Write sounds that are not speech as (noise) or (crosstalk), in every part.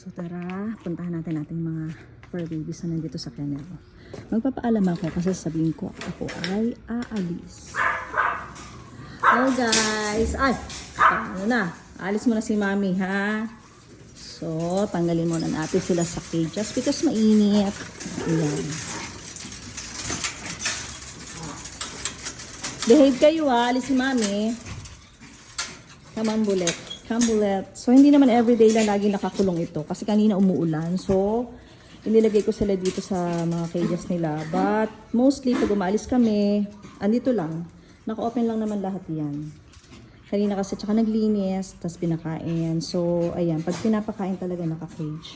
So tara, puntahan natin natin mga fur babies na nandito sa kennel. Magpapaalam ako kasi sabihin ko ako ay aalis. Hello guys! Ay! Ano na? Alis mo na si mami ha? So, tanggalin muna natin sila sa cage just because mainit. Ayan. Behave kayo ha, alis si mami. Come on, bullet. Come, bullet. So, hindi naman everyday lang lagi nakakulong ito. Kasi kanina umuulan. So, inilagay ko sila dito sa mga cages nila. But, mostly, pag umalis kami, andito lang. Naka-open lang naman lahat yan. Kanina kasi tsaka naglinis, tapos pinakain. So, ayan, pag pinapakain talaga naka-cage.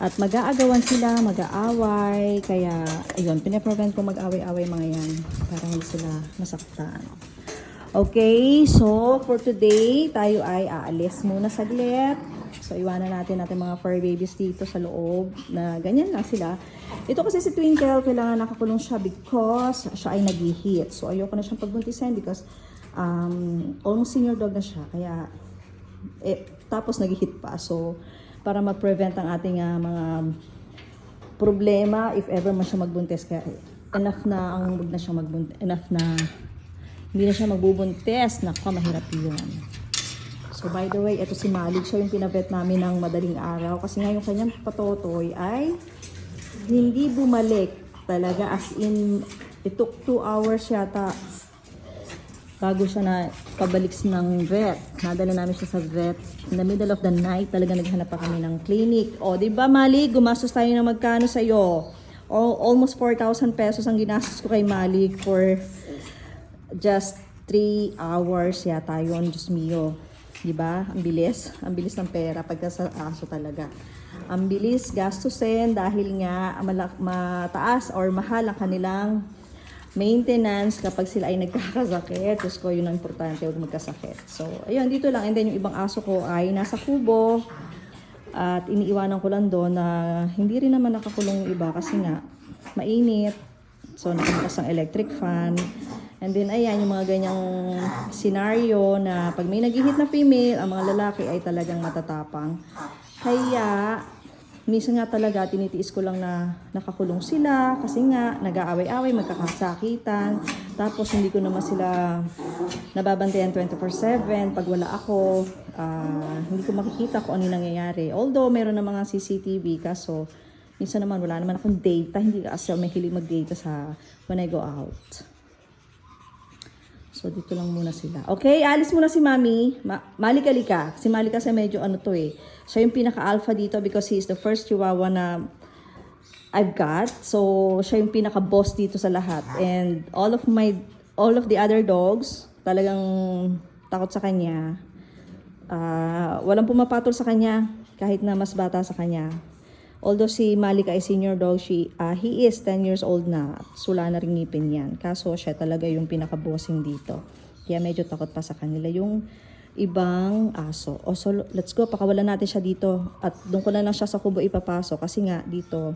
At mag-aagawan sila, mag-aaway. Kaya, ayun, pinaprevent ko mag-away-away mga yan para hindi sila masaktan. Okay, so for today, tayo ay aalis muna saglit. So, iwanan natin natin mga fur babies dito sa loob na ganyan lang sila. Ito kasi si Twinkle, kailangan nakakulong siya because siya ay nag-hit. So, ayoko na siyang pagbuntisan because um, almost senior dog na siya. Kaya, eh, tapos nag-hit pa. So, para ma-prevent ang ating ah, mga problema if ever man siya magbuntis. Kaya, enough na ang huwag na siya magbuntis. Enough na hindi na siya magbubuntis. Naku, mahirap yun. So, by the way, ito si Malik. Siya yung pinavet namin ng madaling araw. Kasi nga yung kanyang patotoy ay hindi bumalik talaga. As in, it took 2 hours yata bago siya na pabalik ng vet. Nadala namin siya sa vet. In the middle of the night, talaga naghanap pa kami ng clinic. O, di ba Malik, gumastos tayo ng magkano sa'yo? O, almost 4,000 pesos ang ginastos ko kay Malik for just 3 hours yata yun, Diyos mio. Di ba? Ang bilis. Ang bilis ng pera pagka sa aso talaga. Ang bilis gastusin dahil nga malak- mataas or mahal ang kanilang maintenance kapag sila ay nagkakasakit. Diyos ko, yun ang importante, huwag magkasakit. So, ayun, dito lang. And then yung ibang aso ko ay nasa kubo. At iniiwanan ko lang doon na hindi rin naman nakakulong yung iba kasi nga mainit. So, nakabukas ang electric fan. And then, ayan, yung mga ganyang scenario na pag may nag-hit na female, ang mga lalaki ay talagang matatapang. Kaya, minsan nga talaga, tinitiis ko lang na nakakulong sila kasi nga, nag-aaway-away, magkakasakitan. Tapos, hindi ko naman sila nababantayan 24-7. Pag wala ako, ah, hindi ko makikita kung ano yung nangyayari. Although, meron na mga CCTV, kaso, minsan naman wala naman akong data. Hindi kasi ako mahilig mag-data sa when I go out. So, dito lang muna sila. Okay, alis muna si Mami. Ma Malika-lika. Si Malika kasi medyo ano to eh. Siya yung pinaka-alpha dito because he is the first chihuahua na I've got. So, siya yung pinaka-boss dito sa lahat. And all of my, all of the other dogs, talagang takot sa kanya. Ah, walang pumapatol sa kanya kahit na mas bata sa kanya. Although si Malika ay senior dog, she, ah, he is 10 years old na. Sula na rin ngipin yan. Kaso siya talaga yung pinaka-bossing dito. Kaya medyo takot pa sa kanila yung ibang aso. O so, let's go. Pakawalan natin siya dito. At doon ko na lang siya sa kubo ipapasok. Kasi nga dito,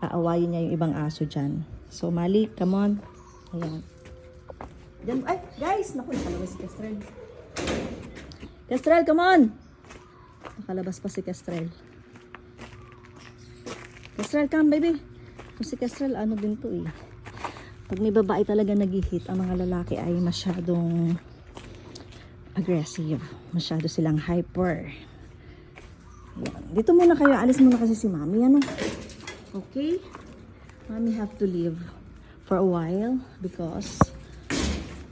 aawayin niya yung ibang aso dyan. So, Malik, come on. Ayan. Diyan, ay, guys! Naku, nakalabas si Kestrel. Kestrel, come on! Nakalabas pa si Kestrel. Kestrel, come baby. Kung si Kestrel, ano din to eh. Pag may babae talaga nag-hit, ang mga lalaki ay masyadong aggressive. Masyado silang hyper. Yan. Dito muna kayo. Alis muna kasi si mami. Ano? Okay? Mami have to leave for a while because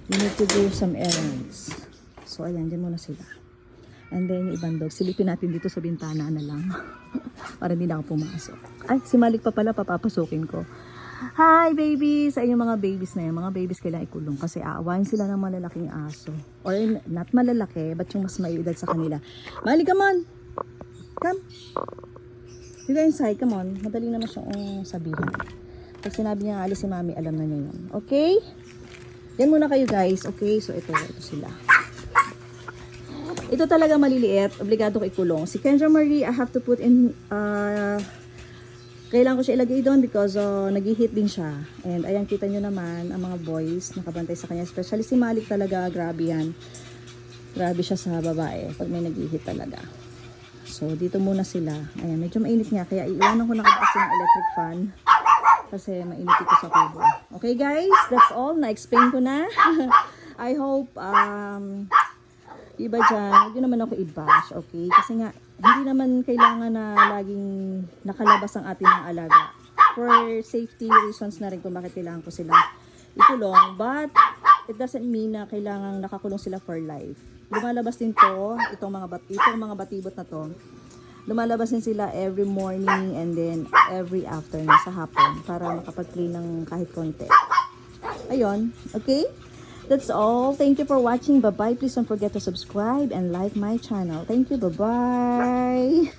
we need to do some errands. So, ayan. Diyan muna sila. And then, yung ibang dog, silipin natin dito sa bintana na lang. (laughs) Para hindi na ako pumasok. Ay, si Malik pa pala, papapasukin ko. Hi, babies! Sa inyong mga babies na yan, mga babies kailangan ikulong kasi aawain sila ng malalaking aso. Or not malalaki, but yung mas may edad sa kanila. Malik, come on! Come! Dito inside, come on. Madali naman siyang sabihin. Pag sinabi niya alis si mami, alam na niya yun. Okay? Yan muna kayo guys. Okay, so ito, ito sila. Ito talaga maliliit. Obligado ko ikulong. Si Kendra Marie, I have to put in, uh, kailangan ko siya ilagay doon because uh, nag-hit din siya. And ayan, kita nyo naman, ang mga boys, nakabantay sa kanya. Especially si Malik talaga, grabe yan. Grabe siya sa babae pag may nag-hit talaga. So, dito muna sila. Ayan, medyo mainit nga. Kaya iiwanan ko na kasi ng electric fan. Kasi mainit ito sa kubo. Okay guys, that's all. Na-explain ko na. (laughs) I hope, um, iba dyan, huwag naman ako i-bash, okay? Kasi nga, hindi naman kailangan na laging nakalabas ang ating mga alaga. For safety reasons na rin kung bakit kailangan ko silang ikulong. But, it doesn't mean na kailangan nakakulong sila for life. Lumalabas din to, itong mga, bat itong mga batibot na to. Lumalabas din sila every morning and then every afternoon sa hapon para makapag-clean ng kahit konti. Ayun, okay? That's all. Thank you for watching. Bye-bye. Please don't forget to subscribe and like my channel. Thank you. Bye-bye.